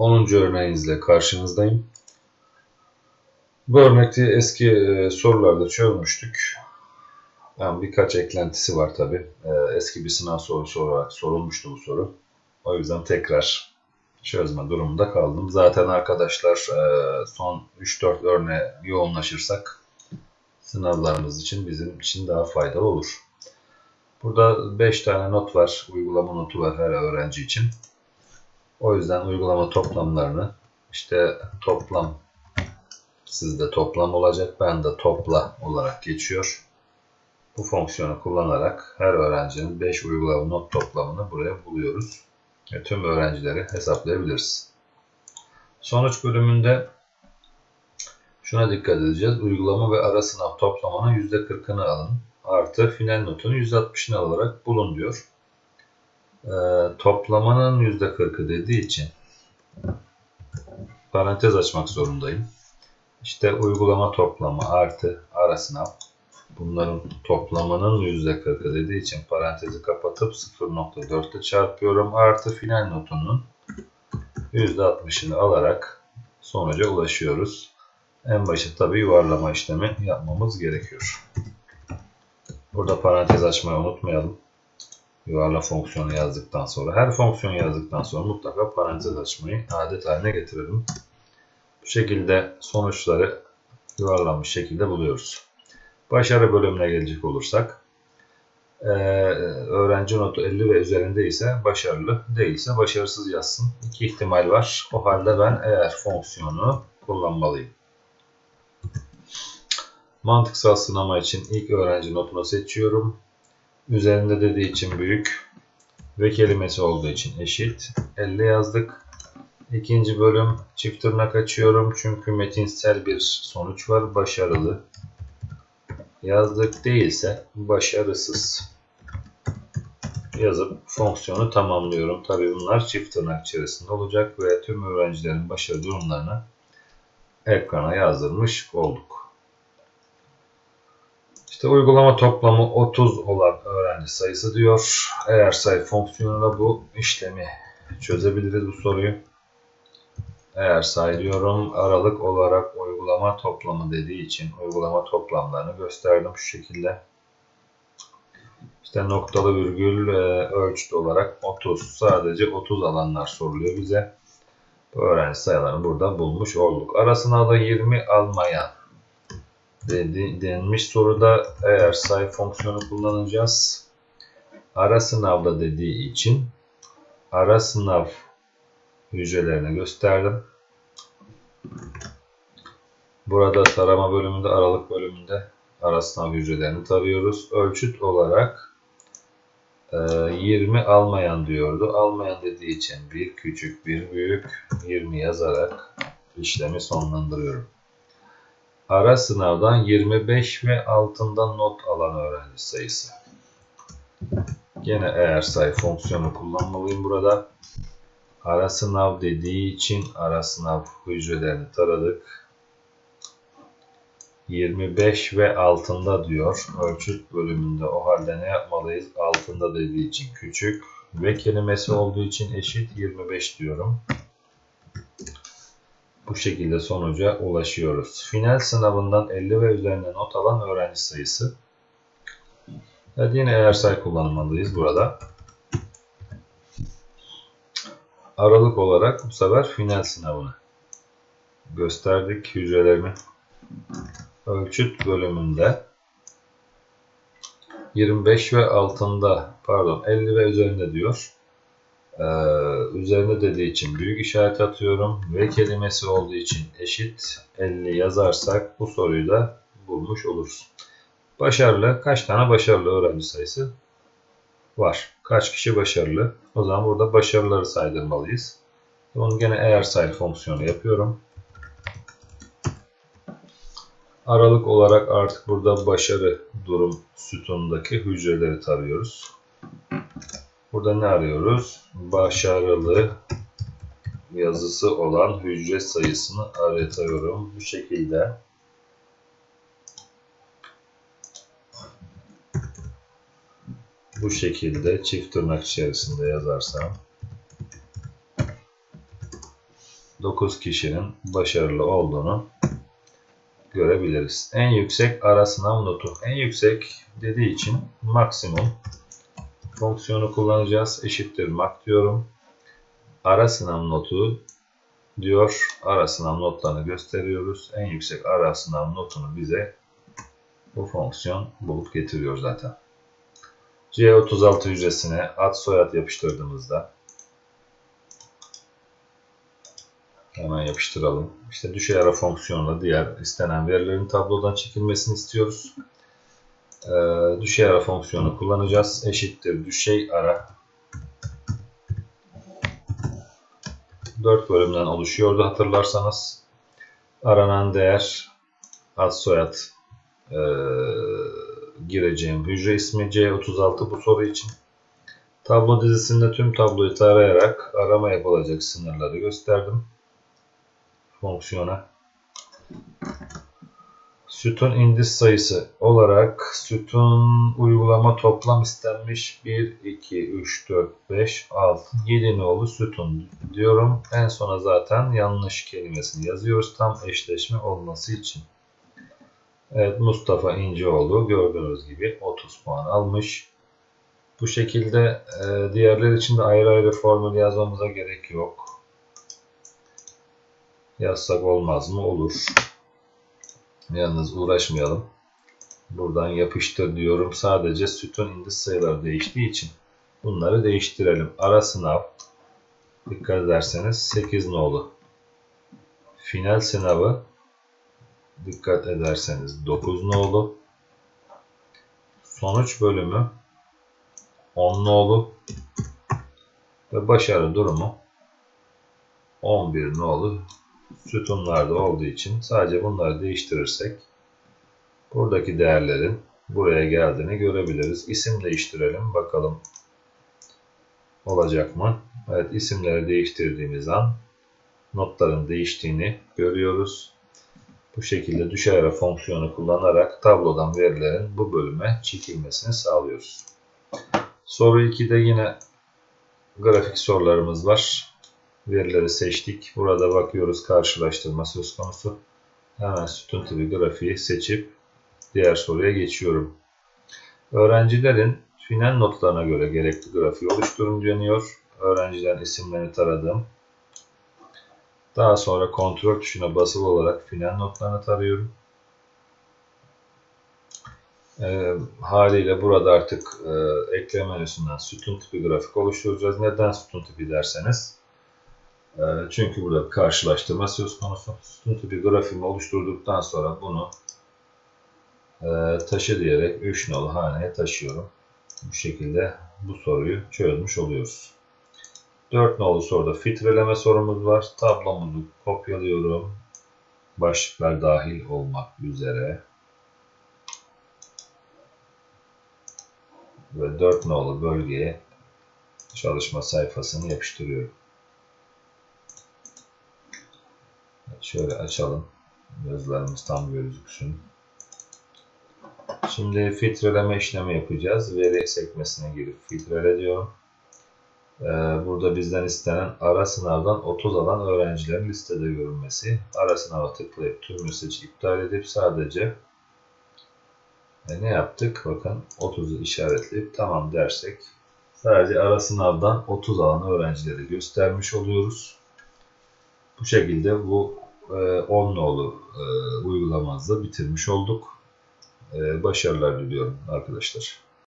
10. örneğinizle karşınızdayım. Bu örnekte eski e, sorularda çözmüştük. Yani birkaç eklentisi var tabi. E, eski bir sınav sorusu olarak sorulmuştu bu soru. O yüzden tekrar çözme durumunda kaldım. Zaten arkadaşlar e, son 3-4 örneğe yoğunlaşırsak sınavlarımız için bizim için daha faydalı olur. Burada 5 tane not var. Uygulama notu var her öğrenci için. O yüzden uygulama toplamlarını işte toplam sizde toplam olacak. Ben de topla olarak geçiyor. Bu fonksiyonu kullanarak her öğrencinin 5 uygulama not toplamını buraya buluyoruz. Ve tüm öğrencileri hesaplayabiliriz. Sonuç bölümünde şuna dikkat edeceğiz. Uygulama ve ara sınav toplamının %40'ını alın. Artı final notunu %60'ını alarak bulun diyor. Ee, toplamanın %40'ı dediği için parantez açmak zorundayım. İşte uygulama toplamı artı ara sınav. Bunların toplamının %40'ı dediği için parantezi kapatıp 0.4'te çarpıyorum. Artı final notunun %60'ını alarak sonuca ulaşıyoruz. En başı tabi yuvarlama işlemi yapmamız gerekiyor. Burada parantez açmayı unutmayalım. Yuvarla fonksiyonu yazdıktan sonra, her fonksiyon yazdıktan sonra mutlaka parantez açmayı adet haline getirelim. Bu şekilde sonuçları yuvarlanmış şekilde buluyoruz. Başarı bölümüne gelecek olursak, ee, öğrenci notu 50 ve üzerinde ise başarılı, değilse başarısız yazsın. İki ihtimal var. O halde ben eğer fonksiyonu kullanmalıyım. Mantıksal sınama için ilk öğrenci notunu seçiyorum. Üzerinde dediği için büyük ve kelimesi olduğu için eşit. 50 yazdık. İkinci bölüm çift tırnak açıyorum çünkü metinsel bir sonuç var. Başarılı yazdık değilse başarısız yazıp fonksiyonu tamamlıyorum. Tabi bunlar çift tırnak içerisinde olacak ve tüm öğrencilerin başarı durumlarını ekrana yazdırmış olduk. İşte uygulama toplamı 30 olan öğrenci sayısı diyor. Eğer sayı fonksiyonuyla bu işlemi çözebiliriz bu soruyu. Eğer say diyorum aralık olarak uygulama toplamı dediği için uygulama toplamlarını gösterdim şu şekilde. İşte noktalı virgül e, ölçüt olarak 30 sadece 30 alanlar soruluyor bize. Bu öğrenci sayılarını burada bulmuş olduk. Arasına da 20 almayan dedi, denmiş soruda eğer say fonksiyonu kullanacağız. Ara sınavda dediği için ara sınav hücrelerini gösterdim. Burada tarama bölümünde, aralık bölümünde ara sınav hücrelerini tarıyoruz. Ölçüt olarak 20 e, almayan diyordu. Almayan dediği için bir küçük bir büyük 20 yazarak işlemi sonlandırıyorum. Ara sınavdan 25 ve altından not alan öğrenci sayısı. Gene eğer say fonksiyonu kullanmalıyım burada. Ara sınav dediği için ara sınav hücrelerini taradık. 25 ve altında diyor. Ölçüt bölümünde o halde ne yapmalıyız? Altında dediği için küçük ve kelimesi olduğu için eşit 25 diyorum. Bu şekilde sonuca ulaşıyoruz. Final sınavından 50 ve üzerinde not alan öğrenci sayısı. Evet yine eğer say kullanmalıyız burada. Aralık olarak bu sefer final sınavını gösterdik hücrelerini. Ölçüt bölümünde 25 ve altında pardon 50 ve üzerinde diyor. Ee, üzerinde dediği için büyük işaret atıyorum ve kelimesi olduğu için eşit 50 yazarsak bu soruyu da bulmuş oluruz. Başarılı kaç tane başarılı öğrenci sayısı var? Kaç kişi başarılı? O zaman burada başarıları saydırmalıyız. Onu gene eğer say fonksiyonu yapıyorum. Aralık olarak artık burada başarı durum sütunundaki hücreleri tarıyoruz. Burada ne arıyoruz? Başarılı yazısı olan hücre sayısını aratıyorum. Bu şekilde bu şekilde çift tırnak içerisinde yazarsam 9 kişinin başarılı olduğunu görebiliriz. En yüksek ara sınav notu. En yüksek dediği için maksimum fonksiyonu kullanacağız. Eşittir mak diyorum. Ara sınav notu diyor. Ara sınav notlarını gösteriyoruz. En yüksek ara sınav notunu bize bu fonksiyon bulup getiriyor zaten. C36 hücresine ad soyad yapıştırdığımızda hemen yapıştıralım. İşte düşey ara fonksiyonla diğer istenen verilerin tablodan çekilmesini istiyoruz. Ee, düşey ara fonksiyonu kullanacağız. Eşittir düşey ara 4 bölümden oluşuyordu hatırlarsanız. Aranan değer ad soyad e, gireceğim hücre ismi C36 bu soru için. Tablo dizisinde tüm tabloyu tarayarak arama yapılacak sınırları gösterdim. Fonksiyona. Sütun indis sayısı olarak sütun uygulama toplam istenmiş 1, 2, 3, 4, 5, 6, 7 nolu sütun diyorum. En sona zaten yanlış kelimesini yazıyoruz tam eşleşme olması için. Evet Mustafa İnceoğlu gördüğünüz gibi 30 puan almış. Bu şekilde e, diğerler için de ayrı ayrı formül yazmamıza gerek yok. Yazsak olmaz mı? Olur. Yalnız uğraşmayalım. Buradan yapıştır diyorum. Sadece sütun indis sayıları değiştiği için bunları değiştirelim. Ara sınav dikkat ederseniz 8 nolu. Final sınavı dikkat ederseniz 9 nolu. Sonuç bölümü 10 nolu ve başarı durumu 11 nolu sütunlarda olduğu için sadece bunları değiştirirsek buradaki değerlerin buraya geldiğini görebiliriz. İsim değiştirelim. Bakalım olacak mı? Evet isimleri değiştirdiğimiz an notların değiştiğini görüyoruz. Bu şekilde düşey ara fonksiyonu kullanarak tablodan verilerin bu bölüme çekilmesini sağlıyoruz. Soru 2'de yine grafik sorularımız var. Verileri seçtik. Burada bakıyoruz karşılaştırma söz konusu. Hemen sütun tipi grafiği seçip diğer soruya geçiyorum. Öğrencilerin final notlarına göre gerekli grafiği oluşturun deniyor. Öğrencilerin isimlerini taradım. Daha sonra kontrol tuşuna basılı olarak final notlarını tarıyorum. E, haliyle burada artık e, ekleme menüsünden sütun tipi grafik oluşturacağız. Neden sütun tipi derseniz çünkü burada bir karşılaştırma söz konusu. Sütun tipi grafiğimi oluşturduktan sonra bunu e, taşı diyerek 3 nolu haneye taşıyorum. Bu şekilde bu soruyu çözmüş oluyoruz. 4 nolu soruda filtreleme sorumuz var. Tablomuzu kopyalıyorum. Başlıklar dahil olmak üzere. Ve 4 nolu bölgeye çalışma sayfasını yapıştırıyorum. Şöyle açalım. Yazılarımız tam gözüksün. Şimdi filtreleme işlemi yapacağız. Veri sekmesine girip filtrele diyorum. Ee, burada bizden istenen ara sınavdan 30 alan öğrencilerin listede görünmesi. Ara sınava tıklayıp tüm mesajı iptal edip sadece e, ne yaptık? Bakın 30'u işaretleyip tamam dersek sadece ara sınavdan 30 alan öğrencileri göstermiş oluyoruz. Bu şekilde bu 10 e, nolu e, uygulamamızı bitirmiş olduk. Başarılar diliyorum arkadaşlar.